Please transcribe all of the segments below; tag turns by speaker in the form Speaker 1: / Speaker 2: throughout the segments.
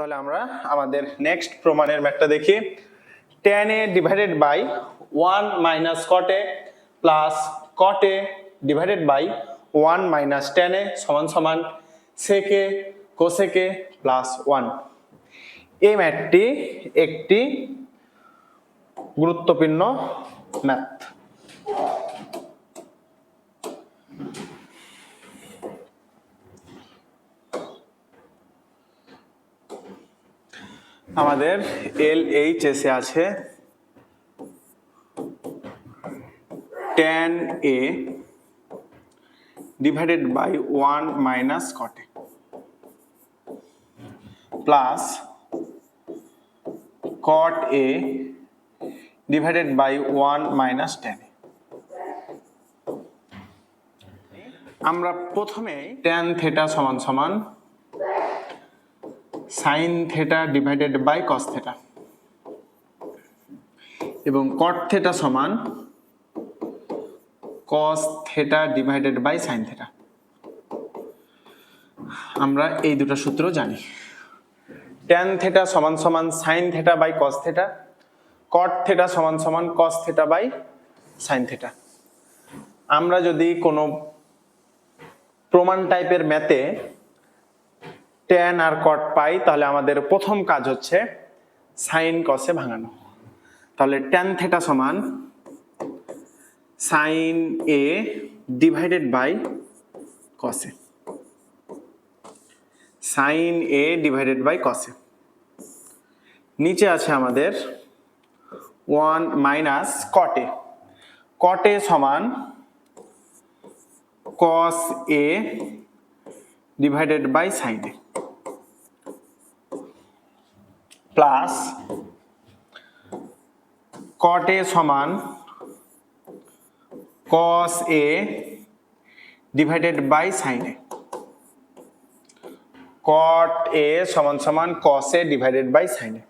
Speaker 1: তাহলে আমরা আমাদের নেক্সট প্রমাণের ম্যাথটা দেখি। Tan A divided by one minus cot A plus cot A divided by one minus tan A সমান সমান সেকে কোসেকে প্লাস ওয়ান এই ম্যাথটি একটি গুরুত্বপূর্ণ ম্যাথ আমাদের এল এইচ এসে আছে tan A divided by one minus cot A plus cot A divided by one minus tan আমরা প্রথমে টেন থেটা সমান সমান sine theta divided by cos theta এবং কট থেটা সমান cos theta divided by sine theta আমরা এই দুটো সূত্র জানি। ট্যান থেটা সমান সমান sine theta by cos theta cot theta সমান সমান cos theta by sine theta আমরা যদি কোনো প্রমাণ টাইপের ম্যাথে ট্যান আর কট পাই তাহলে আমাদের প্রথম কাজ হচ্ছে সাইন কসে ভাঙানো। তাহলে ট্যান থেটা সমান sine A divided by cos A sine A divided by cos A নিচে আছে আমাদের one minus cot A cot A সমান cos A divided by sine A plus cot A সমান cos A divided by sine A cot A সমান সমান cos A divided by sine A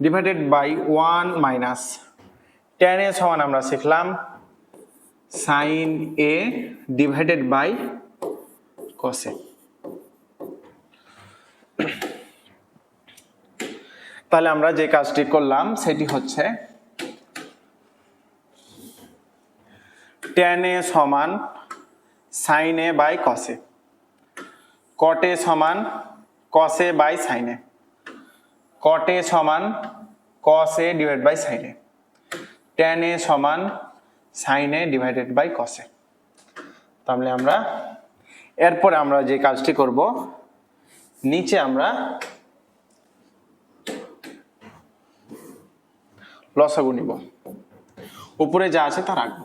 Speaker 1: divided by one minus tan A সমান আমরা শিখলাম sine A divided by cos তাহলে আমরা যে কাজটি করলাম, সেটি হচ্ছে টেন এ সমান সাইন এ বাই কসে কটে সমান কসে বাই সাইনে কটে সমান cos A divide by sine A tan A সমান সাইনে ডিভাইডেড বাই কসে তাহলে আমরা, এরপরে আমরা যে কাজটি করব, নিচে আমরা লসাগু নিব। উপরে যা আছে তা রাখব।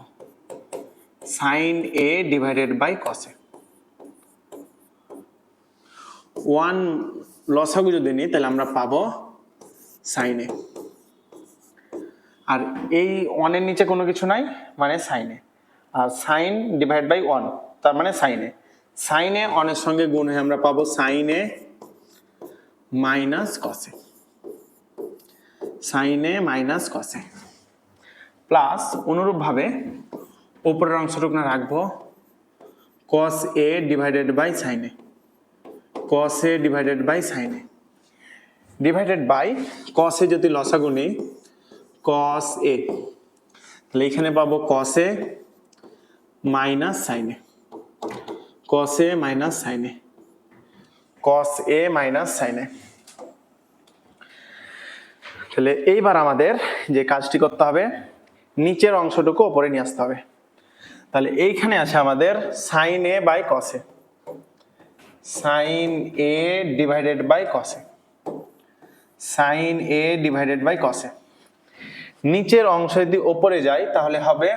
Speaker 1: Sine A divided by cos A one লসাগু যদি নিই, তাহলে আমরা পাবো সাইনে আর এই ওয়ানের নিচে কোনো কিছু নাই মানে সাইনে আর সাইন ডিভাইড বাই ওয়ান তার মানে সাইনে সাইনে অনের সঙ্গে গুণ হয়ে আমরা পাবো সাইনে minus কসে sine A minus cos A plus অনুরূপভাবে উপরের অংশটুকু না রাখব কস A divided by sine A cos A divided by sine A divided by cos A যদি লসাগু নিই কস এ তাহলে এখানে পাবো cos A minus sine A cos A minus sine A cos A minus সাইনে তাহলে এইবার আমাদের যে কাজটি করতে হবে, নিচের অংশটুকু ওপরে নিয়ে আসতে হবে। তাহলে এইখানে আছে আমাদের sine A by cos A sine A divided by cos A sine A divided by cos A নিচের অংশ যদি ওপরে যায়, তাহলে হবে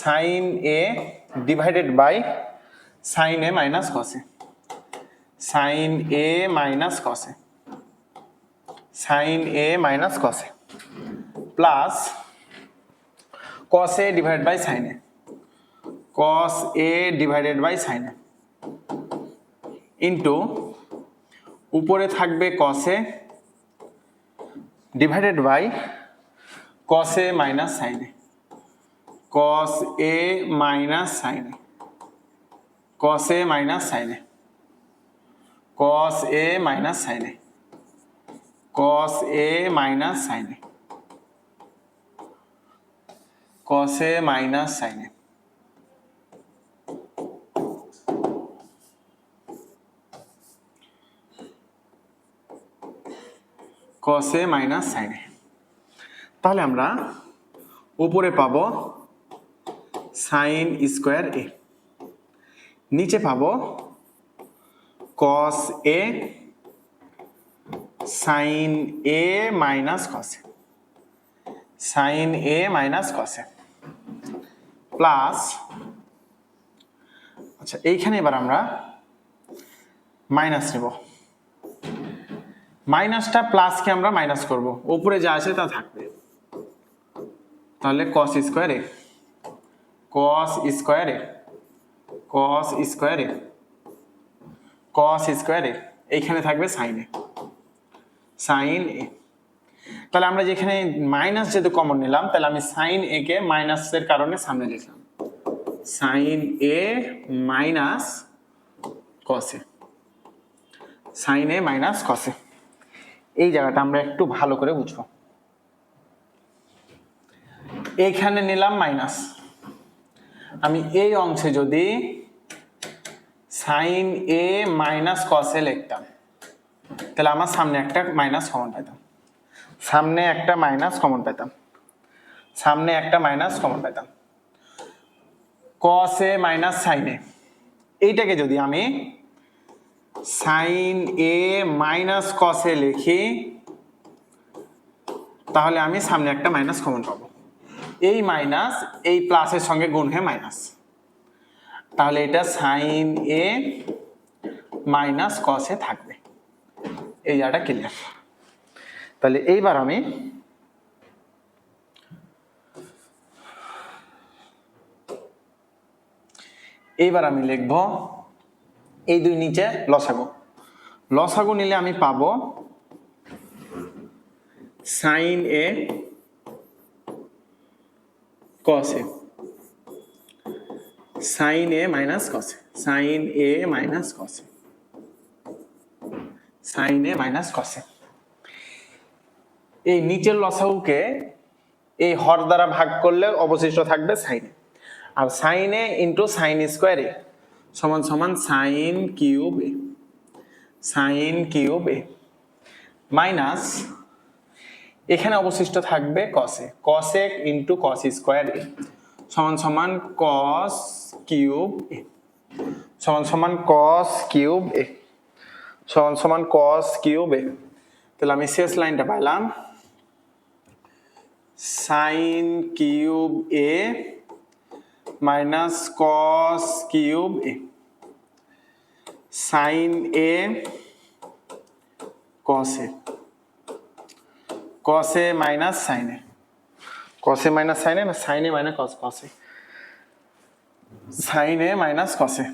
Speaker 1: sine A divided by sine A minus cos A sine A minus cos A sine A minus cos A plus cos A divided by sine A cos A divided by sine A into উপরে থাকবে cos A divided by cos minus sine cos A minus sine cos A minus sine cos A minus sine cos A minus sine A cos A minus sine A cos a minus sine A তাহলে আমরা উপরে পাবো sign square A নিচে পাবো cos a sine A minus a sine A minus a plus আচ্ছা এইখানে এবার আমরা মাইনাস নেব। মাইনাসটা প্লাসকে আমরা মাইনাস করব। উপরে যা আছে তা থাকবে। তাহলে cos square A cos square A cos square A cos স্কোয়ারে এইখানে থাকবে সাইনে সাইন এ তাহলে আমরা যেখানে মাইনাস যেহেতু কমন নিলাম, তাহলে আমি সাইন এ কে মাইনাসের কারণে সামনে লিখলাম। Sine A minus cos A sine A minus cos A এই জায়গাটা আমরা একটু ভালো করে বুঝব। এইখানে নিলাম মাইনাস আমি এই অংশে যদি সাইন এ মাইনাস কসে লিখতাম তাহলে আমার সামনে একটা মাইনাস কমন পেতাম সামনে একটা মাইনাস কমন পেতাম সামনে একটা মাইনাস কমন পেতাম কসে মাইনাস সাইনে এইটাকে যদি আমি সাইন এ মাইনাস কসে লিখি, তাহলে আমি সামনে একটা মাইনাস কমন পাবো। এই মাইনাস এই প্লাসের সঙ্গে গুণ হয়ে মাইনাস তাহলে এটা সাইন এ মাইনাস কসে থাকবে। এই জায়গাটা ক্লিয়ার তাহলে এইবার আমি এইবার আমি লিখব, এই দুই নিচে লসাগু। লসাগু নিলে আমি পাবো sine A cos A sine A minus cos A sine A minus cos A sine A minus cos A এই নিচের লসাগুকে এই হর দ্বারা ভাগ করলে অবশিষ্ট থাকবে সাইনে আর সাইনে ইন্টু সাইন স্কোয়ারে সমান সমান sine cube A sine cube A minus এখানে অবশিষ্ট থাকবে cos A cosec into cos square A সমান সমান কস কিউব এ সমান সমান কস কিউব এ সমান সমান কস কিউব এ। তাহলে আমি শেষ লাইনটা পাইলাম। Sine cube A minus cos cube A. Sine A cos A. Cos A minus sine A কসে minus সাইনে না সাইনে minus cos cos A sine A minus cos A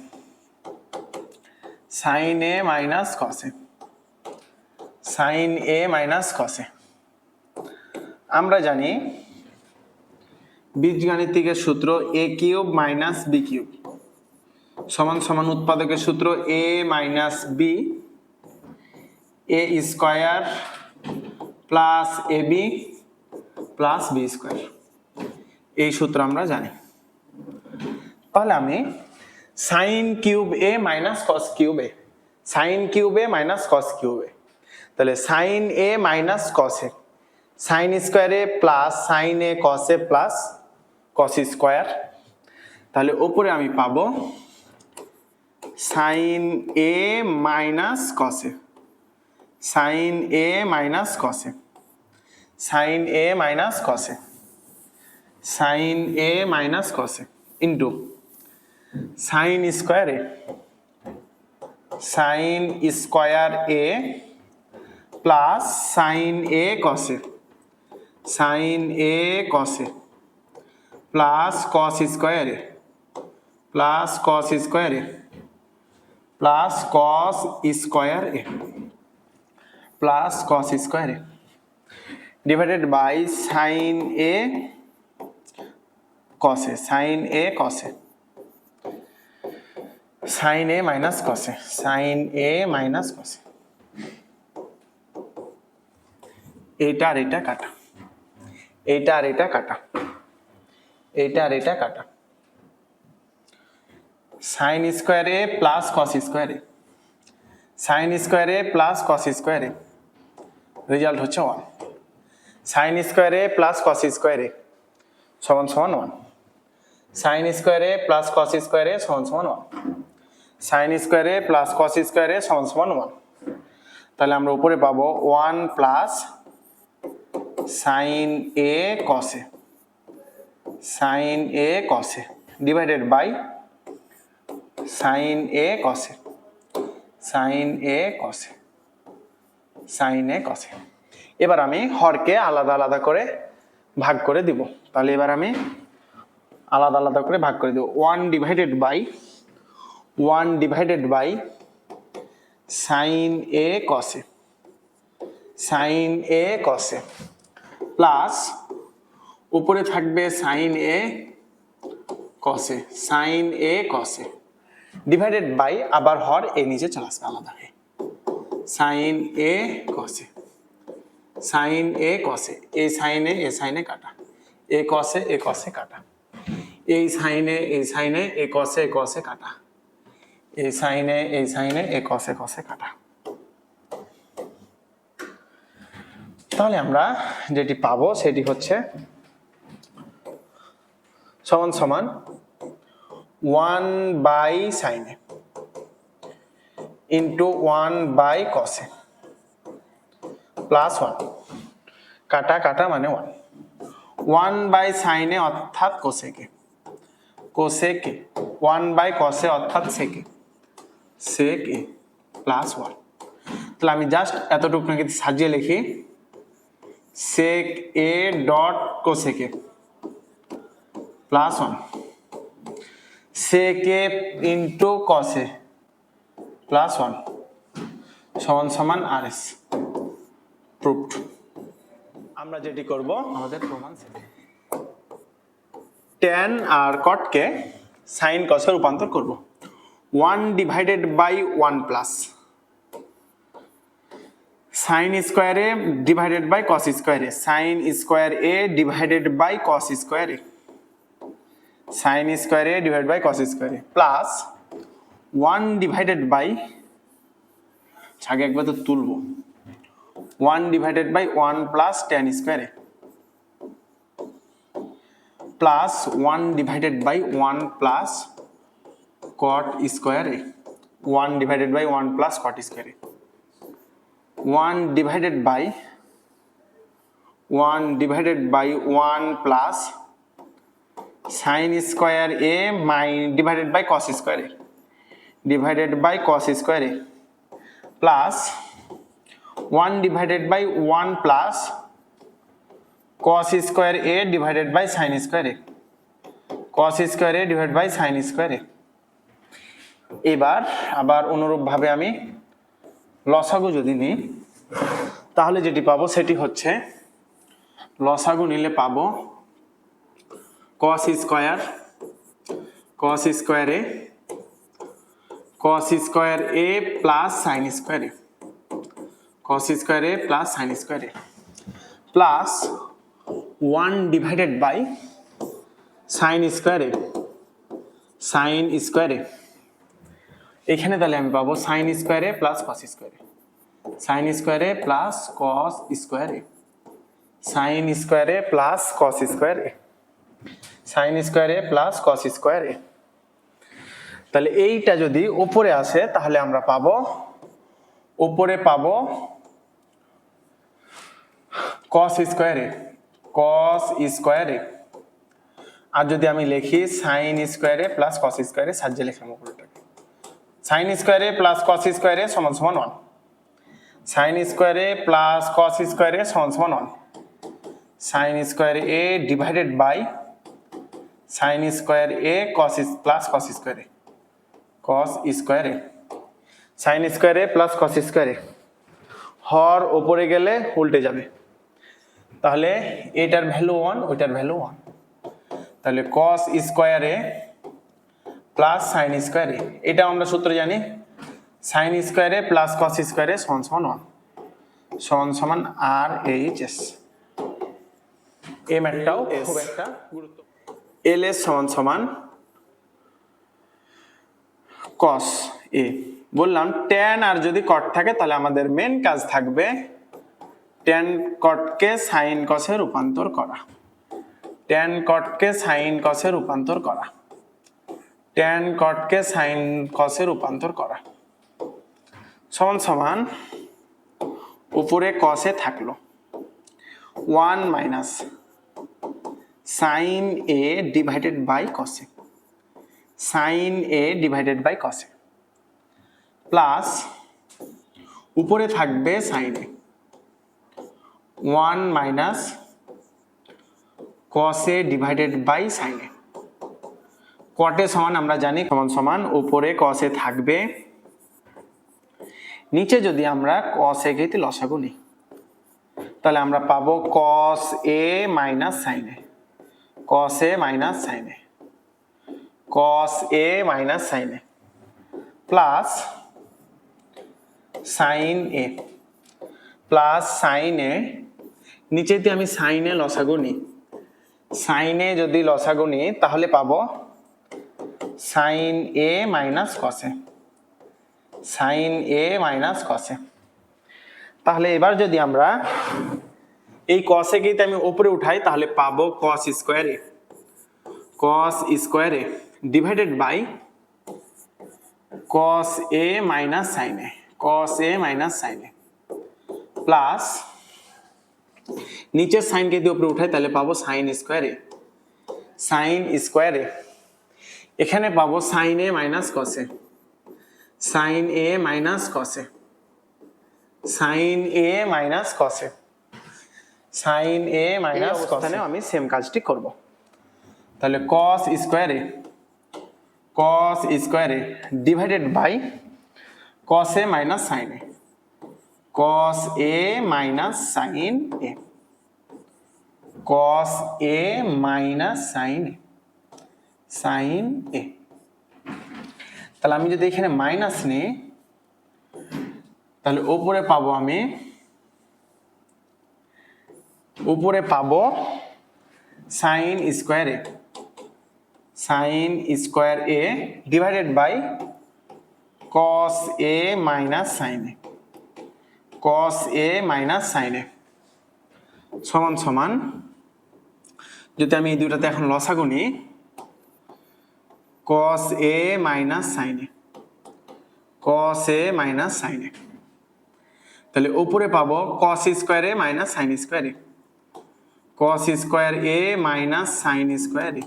Speaker 1: sine A minus cos A. Sine A minus cos A. আমরা জানি বীজগাণিতিকের সূত্র A cube minus B cube. সমান সমান উৎপাদকের সূত্র A minus B, A square plus A B plus B square. এই সূত্র আমরা জানি। তাহলে আমি sine cube A minus cos cube A. Sine cube A minus cos cube A. তাহলে sine A minus cos A. Sine square A plus sine A cos A plus cos square. তাহলে ওপরে আমি পাবো sine A minus cos A sine A minus cos A sine A minus cos A sine A minus cos A into sine square A sine square A plus sine A cos A sine A cos A plus cos square A plus cos square A plus cos square A plus cos square A divided by sine A cos A sine A cos A sine A minus cos A, sine A minus cos A. এইটা আর এটা কাটা। এইটা আর এটা কাটা। এইটা আর এটা কাটা। Sine square A plus cos square A. Sine square A plus cos square A. Result হচ্ছে one. Sine square A plus cos square A সমান সমান one. Sine square A plus cos square A সমান সমান one. Sine square plus cos square সমান সমান one তাহলে আমরা উপরে পাবো one plus sine A cos A sine A cos A divided by sine A cos A sine A cos A sine A cos A এবার আমি হরকে আলাদা আলাদা করে ভাগ করে দিব। তাহলে এবার আমি আলাদা আলাদা করে ভাগ করে দেব। One divided by one divided by sine A cos A. Sine A cos A. Plus উপরে থাকবে sine A cos A. Sine A cos A. Divided by আবার হর এ নিচে চলে আসবে আলাদা হয়ে। Sine A cos A. Sine A cos A. এই সাইনে এ সাইনে কাটা। এ কসে এ কসে কাটা। এই সাইনে এই সাইনে এ কসে এ কসে কাটা। এই সাইনে এই সাইনে এ কসে কসে কাটা। তাহলে আমরা যেটি পাবো সেটি হচ্ছে সমান সমান one by sine A into one by cos A plus one কাটা কাটা মানে one one by sine A অর্থাৎ cosec A cosec A one by cos A অর্থাৎ sec A sec A plus one তাহলে আমি জাস্ট এতটুকু নাকি সাজিয়ে লিখি। Sec A dot cosec A plus one sec A into cos A plus one সমান সমান আর এস প্রুফড আমরা যেটি করব আমাদের প্রমাণ ট্যান আর কটকে সাইন কসে রূপান্তর করব। One divided by one plus sine square A divided by cos square A sine square A divided by cos square A sine square A divide by cos square A plus one divided by আগে একবার তো তুলবো। One divided by one plus tan square A plus one divided by one plus cot square A one divided by one plus cot square A one divided by one divided by one plus sin square A my divided by cos square A divided by cos square A plus one divided by one plus cos square A divided by sin square A cos square A divide by sin square A এবার আবার অনুরূপভাবে আমি লসাগু যদি নিই, তাহলে যেটি পাবো সেটি হচ্ছে লসাগু নিলে পাবো cos square cos square A cos square A plus sin square A cos square A plus sin square A plus one divided by sin square A sin square A এখানে তাহলে আমি পাবো sign square A plus cos square A sign square A plus cos square A sign square A plus cos square A sign square A plus cos স্কোয়ারে তাহলে এইটা যদি উপরে আসে, তাহলে আমরা পাবো, উপরে পাবো কস স্কোয়ারে কস স্কোয়ারে আর যদি আমি লিখি সাইন স্কোয়ারে প্লাস কস স্কোয়ারে সাজিয়ে লিখলাম উপরেটাকে sign square A plus cos square A সমান সমান one sin square A plus cos square A সমান সমান one sin square A A divided by sin square A cos plus cos square A cos square A sign square A plus cos স্কোয়ারে হর ওপরে গেলে উল্টে যাবে। তাহলে এটার ভ্যালু ওয়ান ওইটার ভ্যালু ওয়ান তাহলে কস স্কোয়ারে প্লাস সাইন স্কোয়ারে এটা আমরা সূত্র জানি। Sign square A plus cos square A সমান সমান ওয়ান সমান সমান আর এইচ এস এই ম্যাটটাও খুব একটা গুরুত্ব। এল এস সমান সমান কস এ বললাম ট্যান আর যদি কট থাকে তাহলে আমাদের মেন কাজ থাকবে ট্যান কটকে সাইন কসে রূপান্তর করা। ট্যান কটকে সাইন কসে রূপান্তর করা। ট্যান কটকে সাইন কসে রূপান্তর করা। সমান সমান উপরে কসে থাকল। One minus sin A divided by cos A sin A divided by cos A plus উপরে থাকবে sin A one minus cos A divided by sin A cot A সমান আমরা জানি সমান সমান উপরে কসে থাকবে। নিচে যদি আমরা কস এ কেতে লসাগু নিই, তাহলে আমরা পাবো cos A minus sin A. Cos A minus sin A. Cos A minus sin A. Plus sin A. Plus sin A. নিচেতে আমি সাইনে লসাগু নিই। সাইনে যদি লসাগু নিই, তাহলে পাবো sin A minus cos A sin A minus cos A তাহলে এবার যদি আমরা এই কসে গিয়ে আমি উপরে উঠাই, তাহলে পাবো cos square A cos square A divided by cos A minus sine A cos A minus sine A plus নিচের সাইনকে যদি উপরে উঠাই, তাহলে পাবো sine square A sine square A এখানে পাবো sine A minus cos A sine A minus cos A sine A minus cos A sine A minus cos A আমি সেম কাজটি করব। তাহলে cos square A cos square A divided by cos A minus sin A cos A minus sine A cos A minus sine A sine A তাহলে আমি যদি এখানে minus নিই, তাহলে উপরে পাবো আমি, উপরে পাবো sin square A sin square A divided by cos A minus sin A cos A minus sin A সমান সমান। যদি আমি এই দুটাতে এখন লসাগু নিই cos A minus sin A cos A minus sin A তাহলে উপরে পাবো cos square A minus sin square A cos square A minus sin square A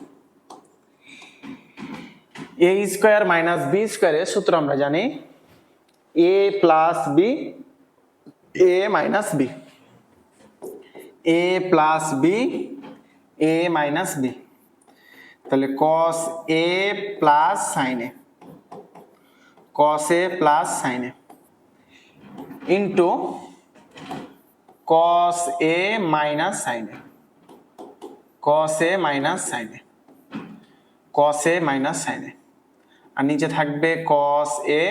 Speaker 1: A square minus B স্কোয়ারের সূত্র আমরা জানি। A plus B A minus B A plus B A minus B তাহলে cos A plus sin A cos A plus sin A into cos A minus sin A cos A minus sin A cos A minus sin A আর নিচে থাকবে cos A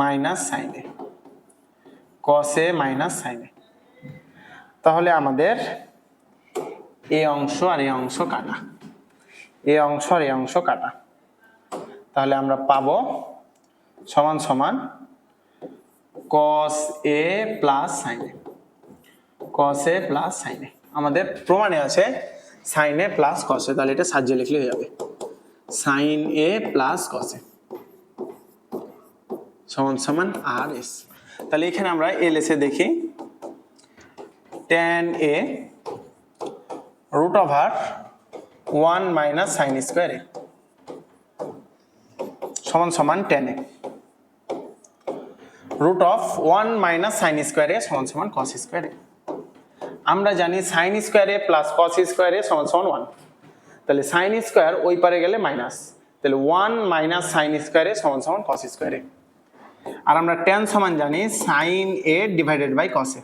Speaker 1: minus sin A cos A minus sin A তাহলে আমাদের এই অংশ আর এই অংশ কাটা। এই অংশ আর এই অংশ কাটা। তাহলে আমরা পাবো সমান সমান cos A plus sin A cos A plus sin A আমাদের প্রমাণে আছে সাইন এ প্লাস কসে তাহলে এটা সাজিয়ে লিখলে হয়ে যাবে। সাইন এ প্লাস কসে সমান সমান আর এস তাহলে এখানে আমরা এল এসে দেখি। Tan A root over one minus sin square A. সমান সমান tan A. Root of one minus sin square A সমান সমান কস স্কোয়ার এ। আমরা জানি sin square A plus cos square A সমান সমান ওয়ান। তাহলে সাইন স্কোয়ার ওই পারে গেলে মাইনাস। তাহলে ওয়ান মাইনাস সাইন স্কোয়ার সমান সমান কস স্কোয়ার আর আমরা টেন সমান জানি sin A divided by cos A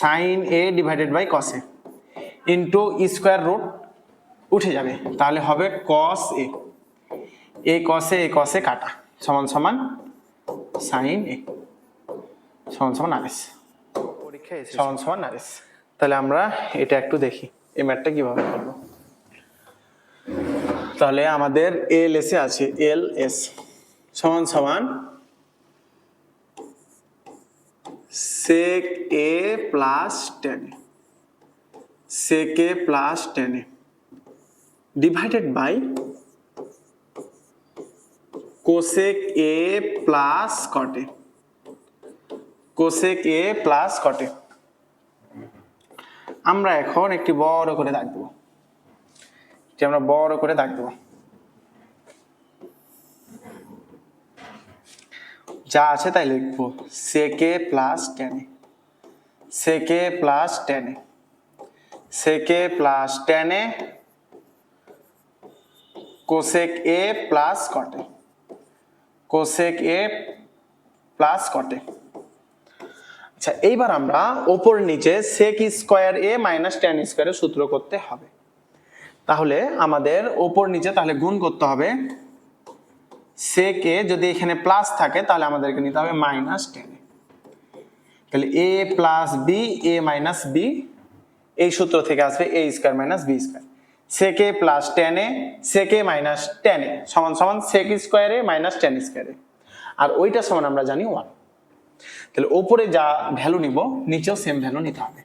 Speaker 1: sin A divided by cos A into square root উঠে যাবে। তাহলে হবে কস এ এ কসে এ কসে কাটা। সমান সমান সাইন এ সমান সমান আরএস
Speaker 2: পরীক্ষা
Speaker 1: সমান সমান আরএস তাহলে আমরা এটা একটু দেখি। এই ম্যাথটা কীভাবে করব? তাহলে আমাদের এল এসে আছে এল এস সমান সমান sec A plus tan sec A plus tan divided by cosec A plus cot A cosec A plus cot A আমরা এখন একটি বড় করে দাগ দেবো। আমরা বড় করে দাগ দেবো। যা আছে তাই লিখব সেকে প্লাস টেনে sec A plus tan A sec A plus tan A cosec A plus cot A. Cosec A plus cot A. আচ্ছা এইবার আমরা ওপর নিচে sec square A minus tan স্কোয়ারের সূত্র করতে হবে। তাহলে আমাদের ওপর নিচে তাহলে গুণ করতে হবে সেক এ যদি এখানে প্লাস থাকে তাহলে আমাদেরকে নিতে হবে মাইনাস টেন তাহলে A plus B A minus B এই সূত্র থেকে আসবে A square minus B square sec plus tan A sec minus tan A সমান সমান সেক স্কোয়ারে মাইনাস টেন স্কোয়ারে আর ওইটা সমান আমরা জানি ওয়ান তাহলে ওপরে যা ভ্যালু নিব, নিচেও সেম ভ্যালু নিতে হবে।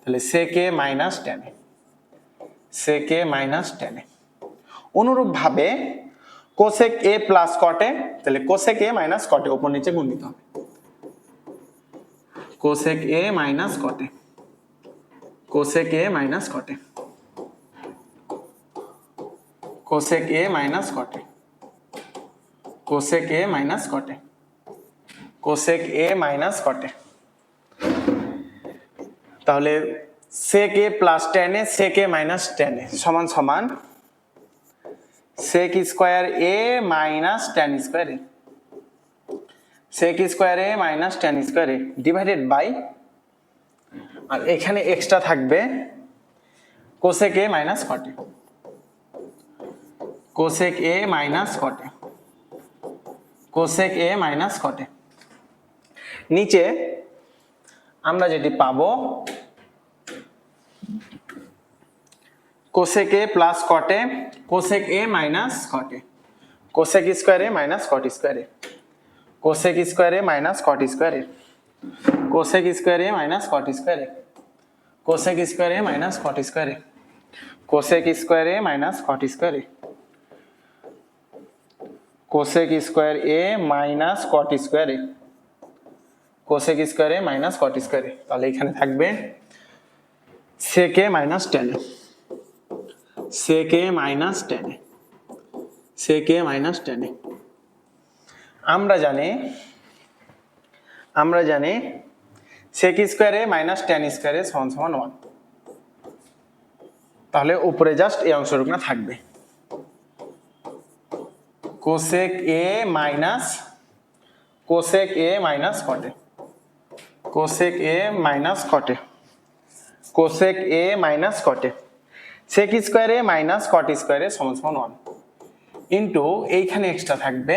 Speaker 1: তাহলে sec minus tan A sec minus tan A অনুরূপভাবে কোসেক এ প্লাস কটে তাহলে কোসেক এ মাইনাস কটে ওপর নিচে গুণ নিতে হবে। Cosec A minus cot A cosec A minus cot A cosec A minus cot A cosec A minus cot A cosec A minus cot A তাহলে sec A plus tan A sec A minus tan A, সমান সমান sec square A minus tan square A. Sec square A minus tan square A divided by আর এখানে extra থাকবে cosec A minus cot A cosec A minus cot A cosec A minus cot A নিচে আমরা যেটি পাবো cosec A plus cot A cosec A minus cot A cosec square A minus cot square A cosec square A minus cot square A cosec square A minus cot square A cosec square A minus cot square A cosec square A minus cot square A cosec square A minus cot square A cosec square A minus cot স্কোয়ারে তাহলে এখানে থাকবে sec A minus tan sec A minus tan A sec A minus tan আমরা জানি আমরা জানি সেক স্কোয়ারে minus ten স্কোয়ারে সমান সমান ওয়ান তাহলে উপরে জাস্ট এই অংশটুকু না থাকবে। Cosec A minus cosec A minus cot A cosec A minus cot A cosec A minus cot A sec square A minus cot স্কোয়ারে সমান ওয়ান ইন্টু এইখানে এক্সট্রা থাকবে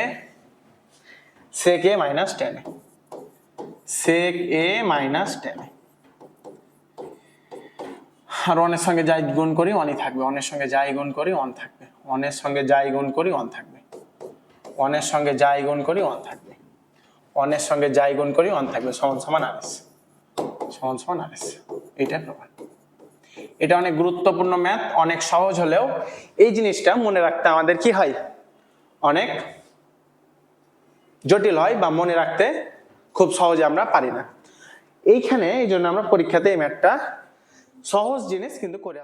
Speaker 1: sec A minus tan sec A minus tan আর ওয়ানের সঙ্গে যাই গুণ করি ওয়ানই থাকবে। ওয়ানের সঙ্গে যাই গুণ করি ওয়ান থাকবে। ওয়ানের সঙ্গে যাই গুণ করি ওয়ান থাকবে। ওয়ানের সঙ্গে যাই গুণ করি ওয়ান থাকবে। ওয়ানের সঙ্গে যাই গুণ করি ওয়ান থাকবে। সমান সমান আরএস সমান সমান আরএস এইটার প্রমাণ এটা অনেক গুরুত্বপূর্ণ ম্যাথ, অনেক সহজ হলেও এই জিনিসটা মনে রাখতে আমাদের কি হয়? অনেক জটিল হয় বা মনে রাখতে খুব সহজে আমরা পারি না। এইখানে এই জন্য আমরা পরীক্ষাতে এই ম্যাথটা সহজ জিনিস কিন্তু করে